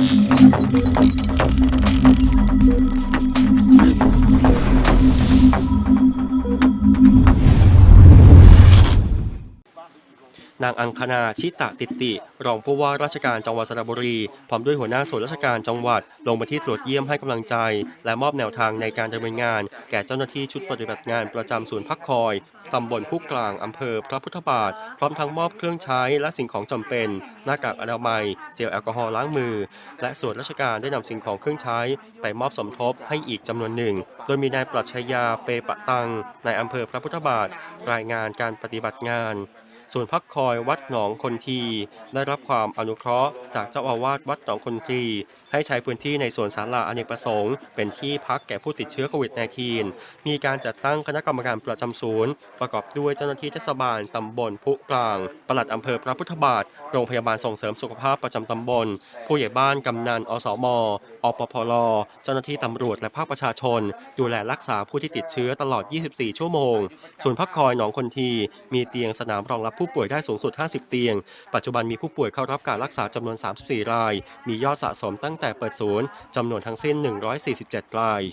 Thank you. นางอังคณาชิตะติติ รองผู้ว่าราชการจังหวัดสระบุรี พร้อมด้วยหัวหน้าส่วนราชการจังหวัด ลงมาที่ตรวจเยี่ยมให้กำลังใจ และมอบแนวทางในการดำเนินงาน แก่เจ้าหน้าที่ชุดปฏิบัติงานประจำศูนย์พักคอยตำบลผู้กลางอำเภอพระพุทธบาท พร้อมทั้งมอบเครื่องใช้และสิ่งของจำเป็น หน้ากากอนามัย เจลแอลกอฮอล์ล้างมือ และส่วนราชการได้นำสิ่งของเครื่องใช้ ไปมอบสมทบให้อีกจำนวนหนึ่ง โดยมีนายปรัชญาเปปะตังนายอำเภอพระพุทธบาท รายงานการปฏิบัติงาน ส่วนพักคอยวัดหนองคนที ได้รับความอนุเคราะห์จากเจ้าอาวาสวัดหนองคนที ให้ใช้พื้นที่ในสวนศาลาอเนกประสงค์เป็นที่พักแก่ผู้ติดเชื้อโควิด -19 มีการจัดตั้งคณะกรรมการประจำศูนย์ ประกอบด้วยเจ้าหน้าที่เทศบาลตำบลพุกลาง ปลัดอำเภอพระพุทธบาท โรงพยาบาลส่งเสริมสุขภาพประจำตำบล ผู้ใหญ่บ้านกำนันอสม อปพลเจ้าหน้าที่ตำรวจและภาคประชาชน ดูแลรักษาผู้ที่ติดเชื้อตลอด 24 ชั่วโมง ศูนย์พักคอยหนองคนที มีเตียงสนามรองรับผู้ป่วยได้สูงสุด 50 เตียง ปัจจุบันมีผู้ป่วยเข้ารับการรักษาจำนวน 34 ราย มียอดสะสมตั้งแต่เปิดศูนย์จำนวนทั้งสิ้น 147 ราย